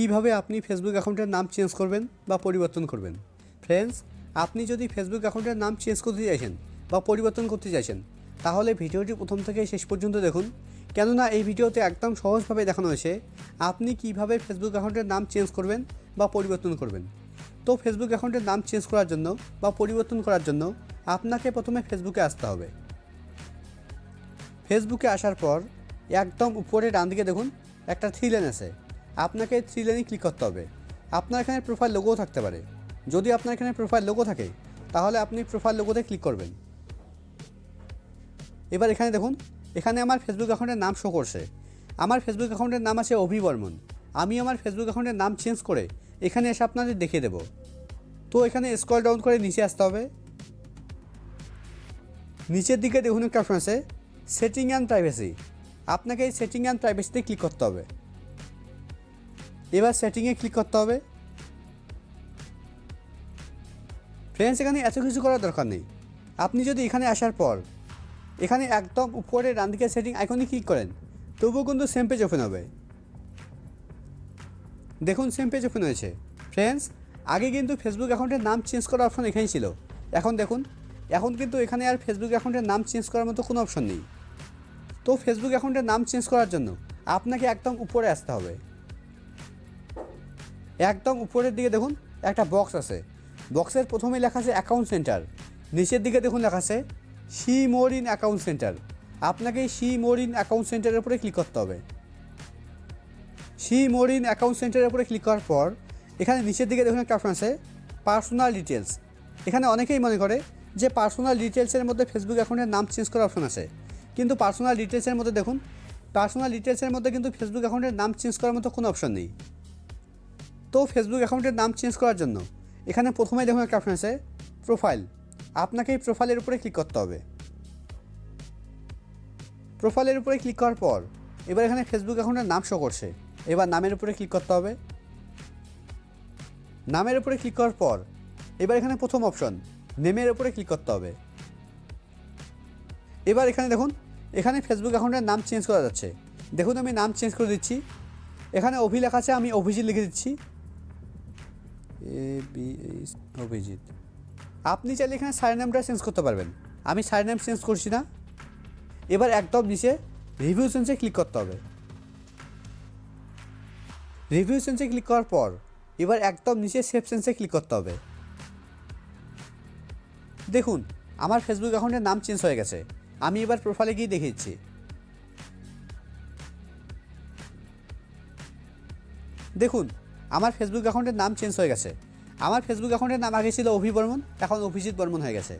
কীভাবে আপনি ফেসবুক অ্যাকাউন্টের নাম চেঞ্জ করবেন বা পরিবর্তন করবেন? ফ্রেন্ডস আপনি যদি ফেসবুক অ্যাকাউন্টের নাম চেঞ্জ করতে চাইছেন বা পরিবর্তন করতে চাইছেন, তাহলে ভিডিওটি প্রথম থেকে শেষ পর্যন্ত দেখুন। কেননা এই ভিডিওতে একদম সহজভাবে দেখানো হয়েছে আপনি কীভাবে ফেসবুক অ্যাকাউন্টের নাম চেঞ্জ করবেন বা পরিবর্তন করবেন। তো ফেসবুক অ্যাকাউন্টের নাম চেঞ্জ করার জন্য বা পরিবর্তন করার জন্য আপনাকে প্রথমে ফেসবুকে আসতে হবে। ফেসবুকে আসার পর একদম উপরে ডান দিকে দেখুন, একটা থ্রি লেন আছে। আপনাকে থ্রি লেনে ক্লিক করতে হবে। আপনার এখানে প্রোফাইল লোগোও থাকতে পারে। যদি আপনার এখানে প্রোফাইল লোগো থাকে, তাহলে আপনি প্রোফাইল লোগোতে ক্লিক করবেন। এবার এখানে দেখুন, এখানে আমার ফেসবুক অ্যাকাউন্টের নাম শো করছে। আমার ফেসবুক অ্যাকাউন্টের নাম আছে অভি বর্মন। আমি আমার ফেসবুক অ্যাকাউন্টের নাম চেঞ্জ করে এখানে এসে আপনাদের দেখিয়ে দেবো। তো এখানে স্ক্রল ডাউন করে নিচে আসতে হবে। নিচের দিকে দেখুন একটা অপশন আছে সেটিং অ্যান্ড প্রাইভেসি আপনাকে এই সেটিং অ্যান্ড প্রাইভেসিতে ক্লিক করতে হবে। এবার সেটিংয়ে ক্লিক করতে হবে। ফ্রেন্ডস এখানে এত কিছু করার দরকার নেই। আপনি যদি এখানে আসার পর, এখানে একদম উপরে ডান সেটিং আইকনে ক্লিক করেন, তবুও কিন্তু সেম পেজ ওপেন হবে। দেখুন সেম পেজ ওপেন হয়েছে। ফ্রেন্ডস আগে কিন্তু ফেসবুক অ্যাকাউন্টের নাম চেঞ্জ করার অপশন এখানেই ছিল। এখন দেখুন, এখন কিন্তু এখানে আর ফেসবুক অ্যাকাউন্টের নাম চেঞ্জ করার মতো কোনো অপশন নেই। তো ফেসবুক অ্যাকাউন্টের নাম চেঞ্জ করার জন্য আপনাকে একদম উপরে আসতে হবে। একদম উপরের দিকে দেখুন, একটা বক্স আছে। বক্সের প্রথমে লেখা আছে অ্যাকাউন্ট সেন্টার নিচের দিকে দেখুন লেখা আছে see more in account centre আপনাকে সি মোর ইন অ্যাকাউন্ট সেন্টারের উপরে ক্লিক করতে হবে। সি মোর ইন অ্যাকাউন্ট সেন্টারের উপরে ক্লিক করার পর, এখানে নিচের দিকে দেখুন একটা অপশন আছে পার্সোনাল ডিটেলস এখানে অনেকেই মনে করে যে পার্সোনাল ডিটেলসের মধ্যে ফেসবুক অ্যাকাউন্টের নাম চেঞ্জ করার অপশন আছে। কিন্তু পার্সোনাল ডিটেলসের মধ্যে দেখুন পার্সোনাল ডিটেলসের মধ্যে কিন্তু ফেসবুক অ্যাকাউন্টের নাম চেঞ্জ করার মতো কোনো অপশন নেই। তো ফেসবুক অ্যাকাউন্টের নাম চেঞ্জ করার জন্য, এখানে প্রথমেই দেখুন একটা অপশন আছে প্রোফাইল আপনাকে এই প্রোফাইলের উপরে ক্লিক করতে হবে। প্রোফাইলের উপরে ক্লিক করার পর, এবার এখানে ফেসবুক অ্যাকাউন্টের নাম শো করছে। এবার নামের উপরে ক্লিক করতে হবে। নামের উপরে ক্লিক করার পর, এবার এখানে প্রথম অপশন নেমের উপরে ক্লিক করতে হবে। এবার এখানে দেখুন, এখানে ফেসবুক অ্যাকাউন্টের নাম চেঞ্জ করা যাচ্ছে। দেখুন আমি নাম চেঞ্জ করে দিচ্ছি। এখানে অভি লেখা আছে, আমি অভিজিৎ লিখে দিচ্ছি। A B H Abhijit. আপনি চাইলে এখানে সাইন নামটা চেঞ্জ করতে পারবেন। আমি নাম চেঞ্জ করছি না। এবার একদম নিচে রিভিউ সেন্সে ক্লিক করতে হবে। রিভিউ সেন্সে ক্লিক করার পর এবার একদম নিচে সেভ সেন্সে ক্লিক করতে হবে। দেখুন, আমার ফেসবুক অ্যাকাউন্টের নাম চেঞ্জ হয়ে গেছে। আমি এবার প্রোফাইলে গিয়ে দেখে দিচ্ছি দেখুন আমার ফেসবুক অ্যাকাউন্টের নাম চেঞ্জ হয়ে গেছে। আমার ফেসবুক অ্যাকাউন্টের নাম আগে ছিল অভি বর্মন, এখন অভিজিৎ বর্মন হয়ে গেছে।